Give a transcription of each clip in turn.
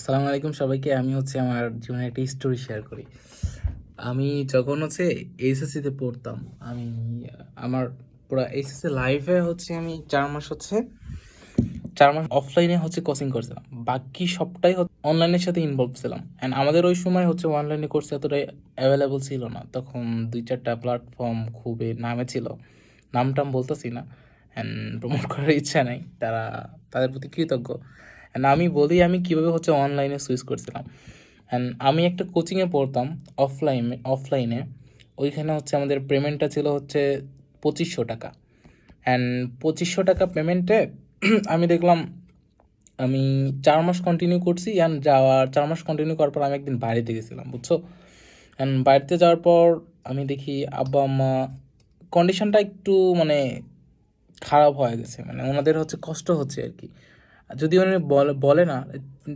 আসসালামু আলাইকুম সবাইকে। আমি হচ্ছে আমার জীবনে একটা স্টোরি শেয়ার করি। আমি যখন হচ্ছে এইচএসসিতে পড়তাম, আমি, আমার পুরো এইচএসসি লাইফে হচ্ছে আমি চার মাস হচ্ছে, চার মাস অফলাইনে হচ্ছে কোচিং করছিলাম। বাকি সবটাই অনলাইনের সাথে ইনভলভ ছিলাম। অ্যান্ড আমাদের ওই সময় হচ্ছে অনলাইনে কোর্স এতটাই অ্যাভেলেবল ছিল না। তখন দুই চারটা প্ল্যাটফর্ম খুবই নামে ছিল। নাম টাম বলতেছি না। অ্যান্ড প্রমোট করার ইচ্ছা নেই। তারা, তাদের প্রতি কৃতজ্ঞ। অ্যান্ড আমি বলি আমি কীভাবে হচ্ছে অনলাইনে সুইচ করছিলাম। অ্যান্ড আমি একটা কোচিংয়ে পড়তাম অফলাইনে অফলাইনে ওইখানে হচ্ছে আমাদের পেমেন্টটা ছিল হচ্ছে পঁচিশশো টাকা। অ্যান্ড পঁচিশশো টাকা পেমেন্টে আমি দেখলাম আমি চার মাস কন্টিনিউ করছি অ্যান্ড যাওয়ার চার মাস কন্টিনিউ করার পর আমি একদিন বাড়িতে গেছিলাম, বুঝছ? অ্যান্ড বাড়িতে যাওয়ার পর আমি দেখি আব্বা, আম্মা কন্ডিশনটা একটু মানে খারাপ হয়ে গেছে। মানে ওনাদের হচ্ছে কষ্ট হচ্ছে আর কি। যদি উনি বলে না,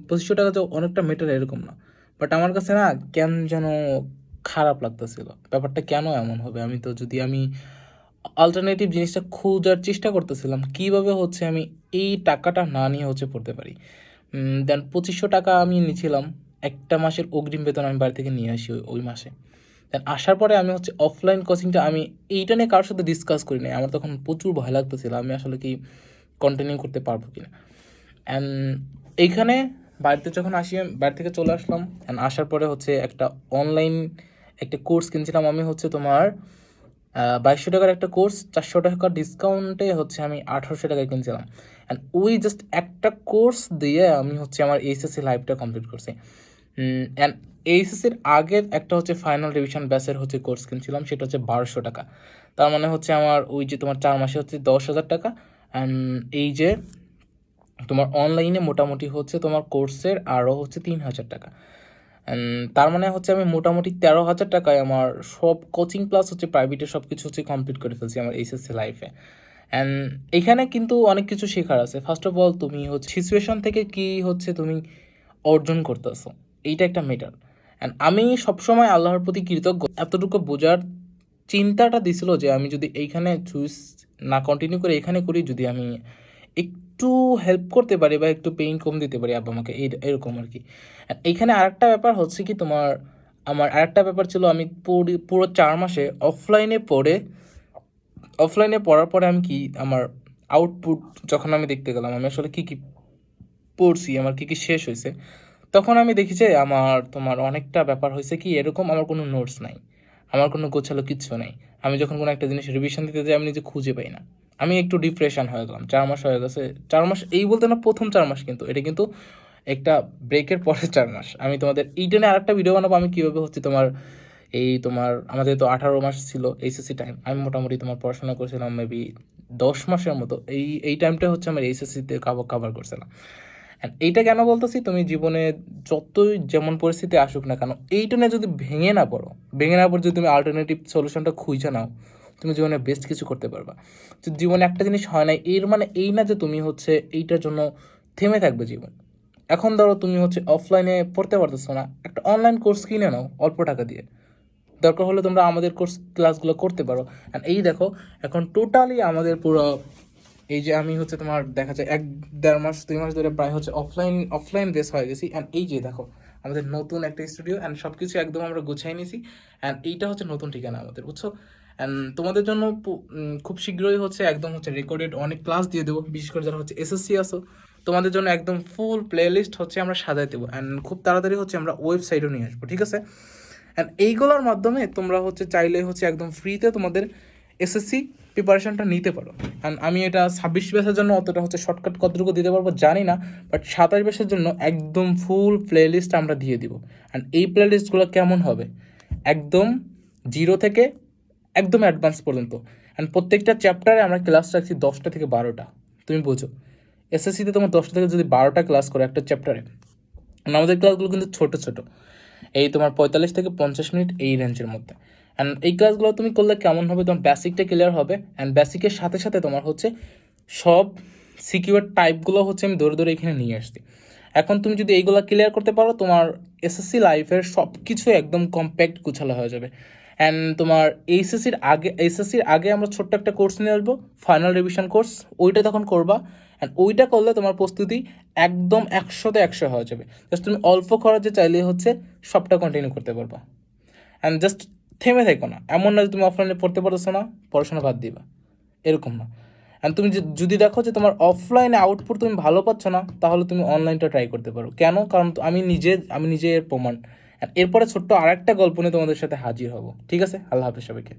পঁচিশশো টাকা তো অনেকটা মেটার এরকম না। বাট আমার কাছে না কেন যেন খারাপ লাগতেছিল। ব্যাপারটা কেন এমন হবে? আমি তো যদি আমি অল্টারনেটিভ জিনিসটা খোঁজার চেষ্টা করতেছিলাম, কীভাবে হচ্ছে আমি এই টাকাটা না নিয়ে হচ্ছে পড়তে পারি? দেন পঁচিশশো টাকা আমি নিয়েছিলাম, একটা মাসের অগ্রিম বেতন আমি বাড়ি থেকে নিয়ে আসি ওই ওই মাসে। দেন আসার পরে আমি হচ্ছে অফলাইন কোচিংটা আমি এইটা নিয়ে কারোর সাথে ডিসকাস করি নাই আমার তখন প্রচুর ভয় লাগতেছিল, আমি আসলে কি কন্টিনিউ করতে পারব কিনা। অ্যান্ড এইখানে বাড়িতে যখন আসি বাড়ি থেকে চলে আসলাম। অ্যান্ড আসার পরে হচ্ছে একটা অনলাইন একটা কোর্স কিনছিলাম আমি হচ্ছে তোমার বাইশশো টাকার একটা কোর্স চারশো টাকার ডিসকাউন্টে হচ্ছে আমি আঠারোশো টাকায় কিনছিলাম। অ্যান্ড ওই জাস্ট একটা কোর্স দিয়ে আমি হচ্ছে আমার এইচএসসি লাইফটা কমপ্লিট করছি। অ্যান্ড এইচএসসির আগের একটা হচ্ছে ফাইনাল রিভিশন ব্যাচের হচ্ছে কোর্স কিনছিলাম, সেটা হচ্ছে বারোশো টাকা। তার মানে হচ্ছে আমার ওই যে তোমার চার মাসে হচ্ছে দশ হাজার টাকা। অ্যান্ড এই যে তোমার অনলাইনে মোটামুটি হচ্ছে তোমার কোর্সের আরও হচ্ছে তিন হাজার টাকা। তার মানে হচ্ছে আমি মোটামুটি তেরো হাজার টাকায় আমার সব কোচিং প্লাস হচ্ছে প্রাইভেটে সব কিছু হচ্ছে কমপ্লিট করে ফেলছি আমার এইচএসসি লাইফে অ্যান্ড এখানে কিন্তু অনেক কিছু শেখার আছে। ফার্স্ট অফ অল তুমি হচ্ছে সিচুয়েশন থেকে কি হচ্ছে তুমি অর্জন করতেছো, এইটা একটা মেটার অ্যান্ড আমি সবসময় আল্লাহর প্রতি কৃতজ্ঞ। এতটুকু বোঝার চিন্তাটা দিছিল যে আমি যদি এইখানে চুজ না কন্টিনিউ করে এখানে করি, যদি আমি একটু হেল্প করতে পারি বা একটু পেইন কম দিতে পারি আব্বা আমাকে, এই, এরকম আর কি এইখানে আরেকটা ব্যাপার হচ্ছে কি তোমার, আমার আরেকটা ব্যাপার ছিল আমি পুরো চার মাসে অফলাইনে পড়ে অফলাইনে পড়ার পরে আমি কি আমার আউটপুট যখন আমি দেখতে গেলাম, আমি আসলে কী কী পড়ছি, আমার কী কী শেষ হয়েছে, তখন আমি দেখি যে আমার, তোমার অনেকটা ব্যাপার হয়েছে কি, এরকম আমার কোনো নোটস নাই, আমার কোনো গোছালো কিচ্ছু নাই। আমি যখন কোনো একটা জিনিস রিভিশন দিতে যাই, আমি নিজে খুঁজে পাই না। আমি একটু ডিপ্রেশন হয়ে গেলাম, চার মাস হয়ে গেছে, চার মাস, এই বলতে না প্রথম চার মাস কিন্তু, এটা কিন্তু একটা ব্রেকের পরে চার মাস। আমি তোমাদের এইটা নিয়ে আরেকটা ভিডিও বানাবো, আমি কীভাবে হচ্ছে তোমার, এই তোমার, আমাদের তো আঠারো মাস ছিল এইচএসসি টাইম আমি মোটামুটি তোমার পড়াশোনা করছিলাম মেবি দশ মাসের মতো, এই এই টাইমটা হচ্ছে আমার এইচএসসিতে কাভার কাভার করছিলাম। এইটা কেন বলতেছি, তুমি জীবনে যতই যেমন পরিস্থিতি আসুক না কেন, এইটা নিয়ে যদি ভেঙে না পড়ো, ভেঙে না পড়ে যদি তুমি আলটারনেটিভ সলিউশনটা খুঁজে নাও তুমি জীবনে বেস্ট কিছু করতে পারবা। তো জীবনে একটা জিনিস হয় না এর মানে এই না যে তুমি হচ্ছে এইটার জন্য থেমে থাকবে জীবন। এখন ধরো তুমি হচ্ছে অফলাইনে পড়তে পারতেছো না, একটা অনলাইন কোর্স কিনে নাও অল্প টাকা দিয়ে। দরকার হলে তোমরা আমাদের কোর্স ক্লাসগুলো করতে পারো। অ্যান্ড এই দেখো, এখন টোটালি আমাদের পুরো, এই যে আমি হচ্ছে তোমার দেখা যায় এক, দেড় মাস, দুই মাস ধরে প্রায় হচ্ছে অফলাইন অফলাইন বেস হয়ে গেছি। অ্যান্ড এই যে দেখো, আমাদের নতুন একটা স্টুডিও অ্যান্ড সব কিছু একদম আমরা গুছাই নিয়েছি অ্যান্ড এইটা হচ্ছে নতুন ঠিকানা আমাদের, বুঝছ? তোমাদের জন্য খুব শীঘ্রই হচ্ছে একদম হচ্ছে রেকর্ডেড অনেক ক্লাস দিয়ে দেবো, বিশেষ করে যারা হচ্ছে এসএসসি আসো তোমাদের জন্য একদম ফুল প্লেলিস্ট হচ্ছে আমরা সাজাই দেবো। অ্যান্ড খুব তাড়াতাড়ি হচ্ছে আমরা ওয়েবসাইটও নিয়ে আসব, ঠিক আছে? অ্যান্ড এইগুলোর মাধ্যমে তোমরা হচ্ছে চাইলে হচ্ছে একদম ফ্রিতে তোমাদের এসএসসি প্রিপারেশনটা নিতে পারো। অ্যান্ড আমি এটা ছাব্বিশ ব্যাসের জন্য অতটা হচ্ছে শর্টকাট কতটুকু দিতে পারব জানি না বাট সাতাশ ব্যাসের জন্য একদম ফুল প্লেলিস্ট আমরা দিয়ে দিব। অ্যান্ড এই প্লেলিস্টগুলো কেমন হবে? একদম জিরো থেকে একদম অ্যাডভান্স পর্যন্ত। অ্যান্ড প্রত্যেকটা চ্যাপ্টারে আমরা ক্লাস রাখছি দশটা থেকে বারোটা। তুমি বোঝো। এসএসসিতে তোমার দশটা থেকে যদি বারোটা ক্লাস করো একটা চ্যাপ্টারে আমাদের ক্লাসগুলো কিন্তু ছোটো ছোটো। এই তোমার পঁয়তাল্লিশ থেকে পঞ্চাশ মিনিট এই রেঞ্জের মধ্যে। অ্যান্ড এই ক্লাসগুলো তুমি করলে কেমন হবে? তোমার বেসিকটা ক্লিয়ার হবে। অ্যান্ড বেসিকের সাথে সাথে তোমার হচ্ছে সব সিকিউর টাইপগুলো হচ্ছে আমি ধরে ধরে এখানে নিয়ে আসছি। এখন তুমি যদি এইগুলো ক্লিয়ার করতে পারো, তোমার এসএসসি লাইফের সব কিছু একদম কম্প্যাক্ট গুছালো হয়ে যাবে। অ্যান্ড তোমার এইচএসসির আগে এইচএসসির আগে আমরা ছোট্ট একটা কোর্স নিয়ে আসব ফাইনাল রিভিশন কোর্স ওইটা তখন করবা। অ্যান্ড ওইটা করলে তোমার প্রস্তুতি একদম একশোতে একশো হয়ে যাবে। জাস্ট তুমি অল্প খরচে চাইলে হচ্ছে সবটা কন্টিনিউ করতে পারবা। অ্যান্ড জাস্ট থেমে থেকো না। এমন না যে তুমি অফলাইনে পড়তে পারছ না, পড়াশোনা বাদ দিবা। এরকম না। অ্যান্ড তুমি যদি দেখো যে তোমার অফলাইনে আউটপুট তুমি ভালো পাচ্ছ না, তাহলে তুমি অনলাইনটা ট্রাই করতে পারো। কেন? কারণ আমি নিজে আমি নিজে এর প্রমাণ। এরপরে ছোট্ট আরেকটা গল্প নিয়ে তোমাদের সাথে হাজির হব। ঠিক আছে? আল্লাহ হাফিজ সবাইকে।